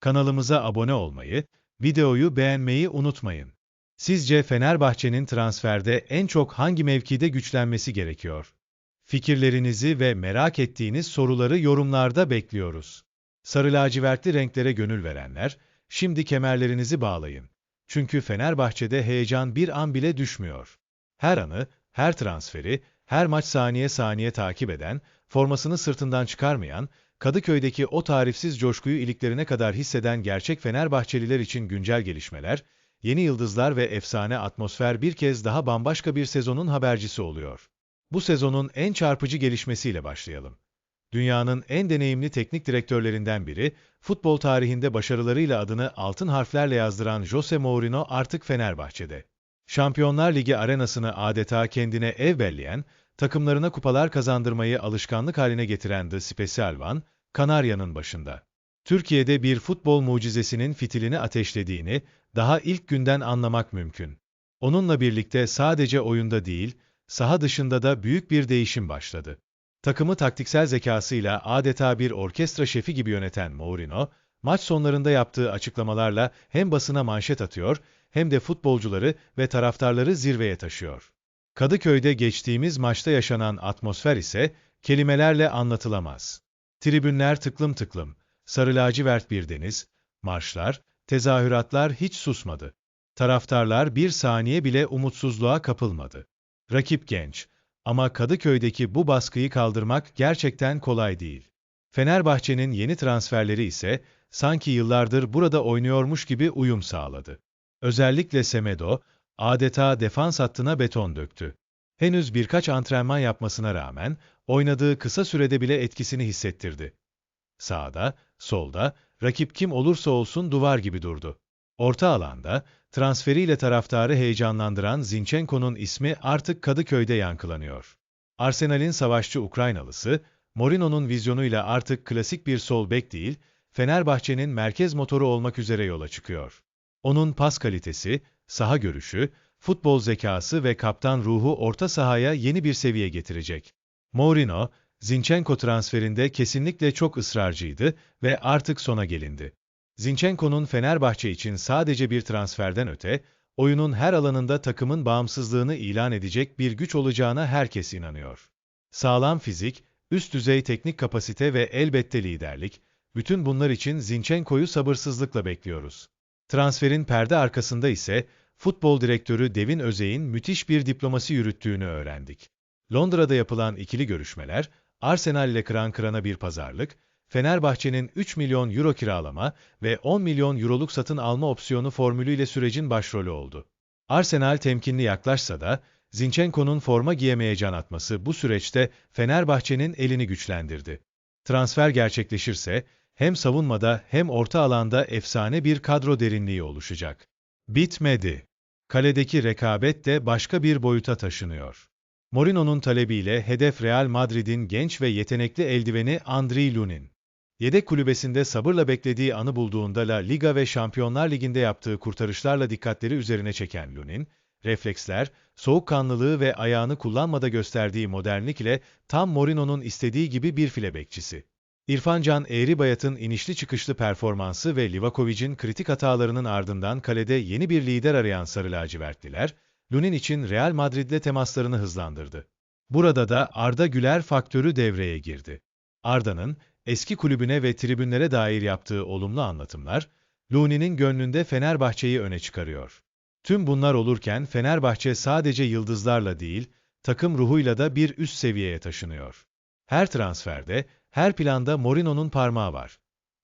Kanalımıza abone olmayı, videoyu beğenmeyi unutmayın. Sizce Fenerbahçe'nin transferde en çok hangi mevkide güçlenmesi gerekiyor? Fikirlerinizi ve merak ettiğiniz soruları yorumlarda bekliyoruz. Sarı lacivertli renklere gönül verenler, şimdi kemerlerinizi bağlayın. Çünkü Fenerbahçe'de heyecan bir an bile düşmüyor. Her anı, her transferi, her maç saniye saniye takip eden, formasını sırtından çıkarmayan, Kadıköy'deki o tarifsiz coşkuyu iliklerine kadar hisseden gerçek Fenerbahçeliler için güncel gelişmeler, yeni yıldızlar ve efsane atmosfer bir kez daha bambaşka bir sezonun habercisi oluyor. Bu sezonun en çarpıcı gelişmesiyle başlayalım. Dünyanın en deneyimli teknik direktörlerinden biri, futbol tarihinde başarılarıyla adını altın harflerle yazdıran Jose Mourinho artık Fenerbahçe'de. Şampiyonlar Ligi arenasını adeta kendine ev belleyen, takımlarına kupalar kazandırmayı alışkanlık haline getiren The Special One, Kanarya'nın başında. Türkiye'de bir futbol mucizesinin fitilini ateşlediğini daha ilk günden anlamak mümkün. Onunla birlikte sadece oyunda değil, saha dışında da büyük bir değişim başladı. Takımı taktiksel zekasıyla adeta bir orkestra şefi gibi yöneten Mourinho, maç sonlarında yaptığı açıklamalarla hem basına manşet atıyor, hem de futbolcuları ve taraftarları zirveye taşıyor. Kadıköy'de geçtiğimiz maçta yaşanan atmosfer ise kelimelerle anlatılamaz. Tribünler tıklım tıklım, sarı lacivert bir deniz, marşlar, tezahüratlar hiç susmadı. Taraftarlar bir saniye bile umutsuzluğa kapılmadı. Rakip genç ama Kadıköy'deki bu baskıyı kaldırmak gerçekten kolay değil. Fenerbahçe'nin yeni transferleri ise sanki yıllardır burada oynuyormuş gibi uyum sağladı. Özellikle Semedo, adeta defans hattına beton döktü. Henüz birkaç antrenman yapmasına rağmen oynadığı kısa sürede bile etkisini hissettirdi. Sağda, solda, rakip kim olursa olsun duvar gibi durdu. Orta alanda, transferiyle taraftarı heyecanlandıran Zinchenko'nun ismi artık Kadıköy'de yankılanıyor. Arsenal'in savaşçı Ukraynalısı, Morino'nun vizyonuyla artık klasik bir sol bek değil, Fenerbahçe'nin merkez motoru olmak üzere yola çıkıyor. Onun pas kalitesi, saha görüşü, futbol zekası ve kaptan ruhu orta sahaya yeni bir seviye getirecek. Mourinho, Zinchenko transferinde kesinlikle çok ısrarcıydı ve artık sona gelindi. Zinchenko'nun Fenerbahçe için sadece bir transferden öte, oyunun her alanında takımın bağımsızlığını ilan edecek bir güç olacağına herkes inanıyor. Sağlam fizik, üst düzey teknik kapasite ve elbette liderlik, bütün bunlar için Zinchenko'yu sabırsızlıkla bekliyoruz. Transferin perde arkasında ise futbol direktörü Devin Özey'in müthiş bir diplomasi yürüttüğünü öğrendik. Londra'da yapılan ikili görüşmeler, Arsenal ile kıran kırana bir pazarlık, Fenerbahçe'nin 3 milyon euro kiralama ve 10 milyon euroluk satın alma opsiyonu formülüyle sürecin başrolü oldu. Arsenal temkinli yaklaşsa da, Zinchenko'nun forma giyemeye can atması bu süreçte Fenerbahçe'nin elini güçlendirdi. Transfer gerçekleşirse, hem savunmada hem orta alanda efsane bir kadro derinliği oluşacak. Bitmedi. Kaledeki rekabet de başka bir boyuta taşınıyor. Mourinho'nun talebiyle hedef Real Madrid'in genç ve yetenekli eldiveni Andriy Lunin. Yedek kulübesinde sabırla beklediği anı bulduğunda La Liga ve Şampiyonlar Ligi'nde yaptığı kurtarışlarla dikkatleri üzerine çeken Lunin, refleksler, soğukkanlılığı ve ayağını kullanmada gösterdiği modernlik ile tam Mourinho'nun istediği gibi bir file bekçisi. İrfan Can Eğribayat'ın inişli çıkışlı performansı ve Livakovic'in kritik hatalarının ardından kalede yeni bir lider arayan Sarı Lacivertliler, Lunin için Real Madrid'le temaslarını hızlandırdı. Burada da Arda Güler faktörü devreye girdi. Arda'nın eski kulübüne ve tribünlere dair yaptığı olumlu anlatımlar, Lunin'in gönlünde Fenerbahçe'yi öne çıkarıyor. Tüm bunlar olurken Fenerbahçe sadece yıldızlarla değil, takım ruhuyla da bir üst seviyeye taşınıyor. Her transferde, her planda Mourinho'nun parmağı var.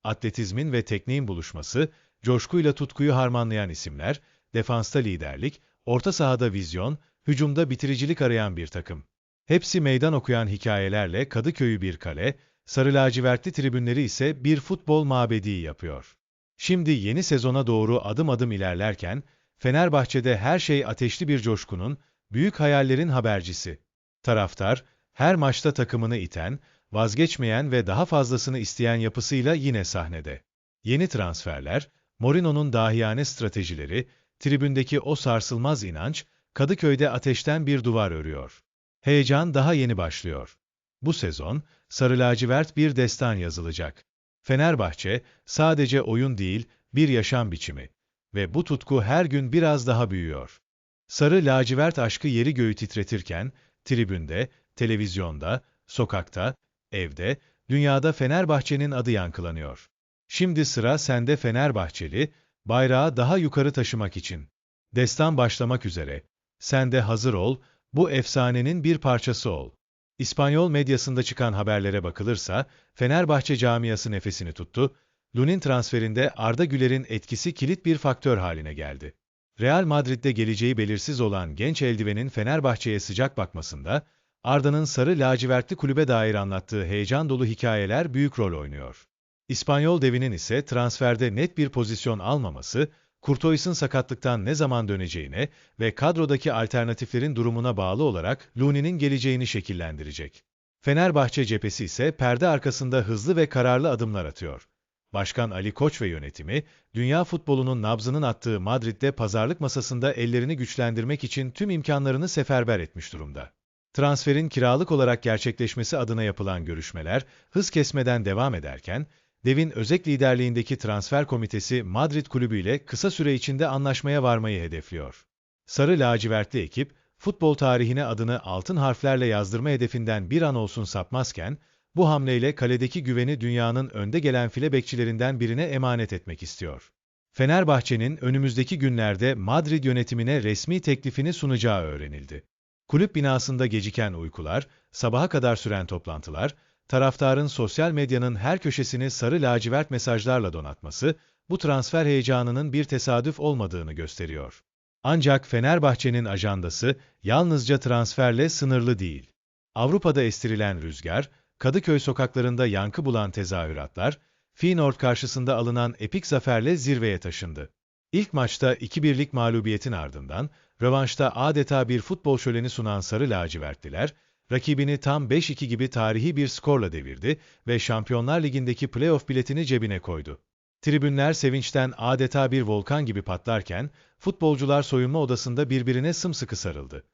Atletizmin ve tekniğin buluşması, coşkuyla tutkuyu harmanlayan isimler, defansta liderlik, orta sahada vizyon, hücumda bitiricilik arayan bir takım. Hepsi meydan okuyan hikayelerle Kadıköy'ü bir kale, sarı lacivertli tribünleri ise bir futbol mabedi yapıyor. Şimdi yeni sezona doğru adım adım ilerlerken, Fenerbahçe'de her şey ateşli bir coşkunun, büyük hayallerin habercisi. Taraftar, her maçta takımını iten, vazgeçmeyen ve daha fazlasını isteyen yapısıyla yine sahnede. Yeni transferler, Mourinho'nun dahiyane stratejileri, tribündeki o sarsılmaz inanç, Kadıköy'de ateşten bir duvar örüyor. Heyecan daha yeni başlıyor. Bu sezon, sarı lacivert bir destan yazılacak. Fenerbahçe, sadece oyun değil, bir yaşam biçimi. Ve bu tutku her gün biraz daha büyüyor. Sarı lacivert aşkı yeri göğü titretirken, tribünde, televizyonda, sokakta, evde, dünyada Fenerbahçe'nin adı yankılanıyor. Şimdi sıra sende Fenerbahçeli, bayrağı daha yukarı taşımak için. Destan başlamak üzere. Sen de hazır ol, bu efsanenin bir parçası ol. İspanyol medyasında çıkan haberlere bakılırsa, Fenerbahçe camiası nefesini tuttu, Lunin transferinde Arda Güler'in etkisi kilit bir faktör haline geldi. Real Madrid'de geleceği belirsiz olan genç eldivenin Fenerbahçe'ye sıcak bakmasında, Arda'nın sarı lacivertli kulübe dair anlattığı heyecan dolu hikayeler büyük rol oynuyor. İspanyol devinin ise transferde net bir pozisyon almaması, Kurtoys'un sakatlıktan ne zaman döneceğine ve kadrodaki alternatiflerin durumuna bağlı olarak Looney'nin geleceğini şekillendirecek. Fenerbahçe cephesi ise perde arkasında hızlı ve kararlı adımlar atıyor. Başkan Ali Koç ve yönetimi, dünya futbolunun nabzının attığı Madrid'de pazarlık masasında ellerini güçlendirmek için tüm imkanlarını seferber etmiş durumda. Transferin kiralık olarak gerçekleşmesi adına yapılan görüşmeler hız kesmeden devam ederken, Dev'in özek liderliğindeki transfer komitesi Madrid kulübüyle kısa süre içinde anlaşmaya varmayı hedefliyor. Sarı lacivertli ekip, futbol tarihine adını altın harflerle yazdırma hedefinden bir an olsun sapmazken, bu hamleyle kaledeki güveni dünyanın önde gelen file bekçilerinden birine emanet etmek istiyor. Fenerbahçe'nin önümüzdeki günlerde Madrid yönetimine resmi teklifini sunacağı öğrenildi. Kulüp binasında geciken uykular, sabaha kadar süren toplantılar, taraftarın sosyal medyanın her köşesini sarı lacivert mesajlarla donatması, bu transfer heyecanının bir tesadüf olmadığını gösteriyor. Ancak Fenerbahçe'nin ajandası yalnızca transferle sınırlı değil. Avrupa'da estirilen rüzgar, Kadıköy sokaklarında yankı bulan tezahüratlar, Feyenoord karşısında alınan epik zaferle zirveye taşındı. İlk maçta 2-1'lik mağlubiyetin ardından, rövanşta adeta bir futbol şöleni sunan Sarı Lacivertliler, rakibini tam 5-2 gibi tarihi bir skorla devirdi ve Şampiyonlar Ligi'ndeki playoff biletini cebine koydu. Tribünler sevinçten adeta bir volkan gibi patlarken, futbolcular soyunma odasında birbirine sımsıkı sarıldı.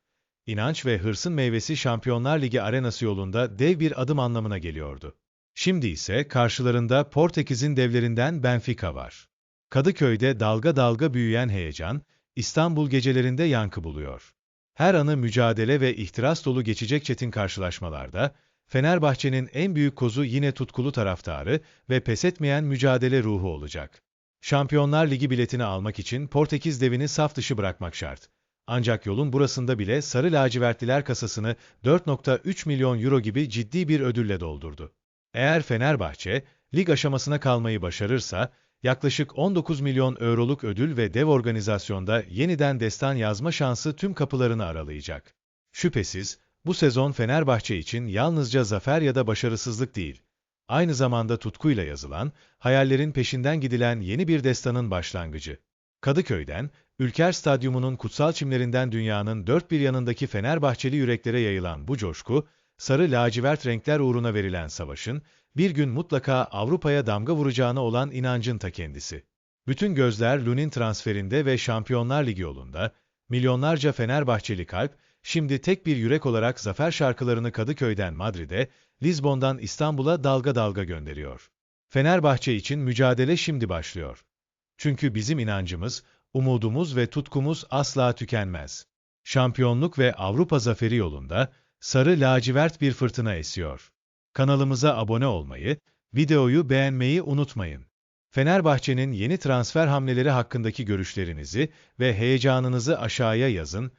İnanç ve hırsın meyvesi Şampiyonlar Ligi arenası yolunda dev bir adım anlamına geliyordu. Şimdi ise karşılarında Portekiz'in devlerinden Benfica var. Kadıköy'de dalga dalga büyüyen heyecan, İstanbul gecelerinde yankı buluyor. Her anı mücadele ve ihtiras dolu geçecek çetin karşılaşmalarda, Fenerbahçe'nin en büyük kozu yine tutkulu taraftarı ve pes etmeyen mücadele ruhu olacak. Şampiyonlar Ligi biletini almak için Portekiz devini saf dışı bırakmak şart. Ancak yolun burasında bile Sarı Lacivertliler kasasını 4.3 milyon euro gibi ciddi bir ödülle doldurdu. Eğer Fenerbahçe, lig aşamasına kalmayı başarırsa, yaklaşık 19 milyon euroluk ödül ve dev organizasyonda yeniden destan yazma şansı tüm kapılarını aralayacak. Şüphesiz, bu sezon Fenerbahçe için yalnızca zafer ya da başarısızlık değil, aynı zamanda tutkuyla yazılan, hayallerin peşinden gidilen yeni bir destanın başlangıcı. Kadıköy'den, Ülker Stadyumu'nun kutsal çimlerinden dünyanın dört bir yanındaki Fenerbahçeli yüreklere yayılan bu coşku, sarı lacivert renkler uğruna verilen savaşın, bir gün mutlaka Avrupa'ya damga vuracağına olan inancın ta kendisi. Bütün gözler Lunin transferinde ve Şampiyonlar Ligi yolunda, milyonlarca Fenerbahçeli kalp, şimdi tek bir yürek olarak zafer şarkılarını Kadıköy'den Madrid'e, Lizbon'dan İstanbul'a dalga dalga gönderiyor. Fenerbahçe için mücadele şimdi başlıyor. Çünkü bizim inancımız, umudumuz ve tutkumuz asla tükenmez. Şampiyonluk ve Avrupa zaferi yolunda, sarı lacivert bir fırtına esiyor. Kanalımıza abone olmayı, videoyu beğenmeyi unutmayın. Fenerbahçe'nin yeni transfer hamleleri hakkındaki görüşlerinizi ve heyecanınızı aşağıya yazın,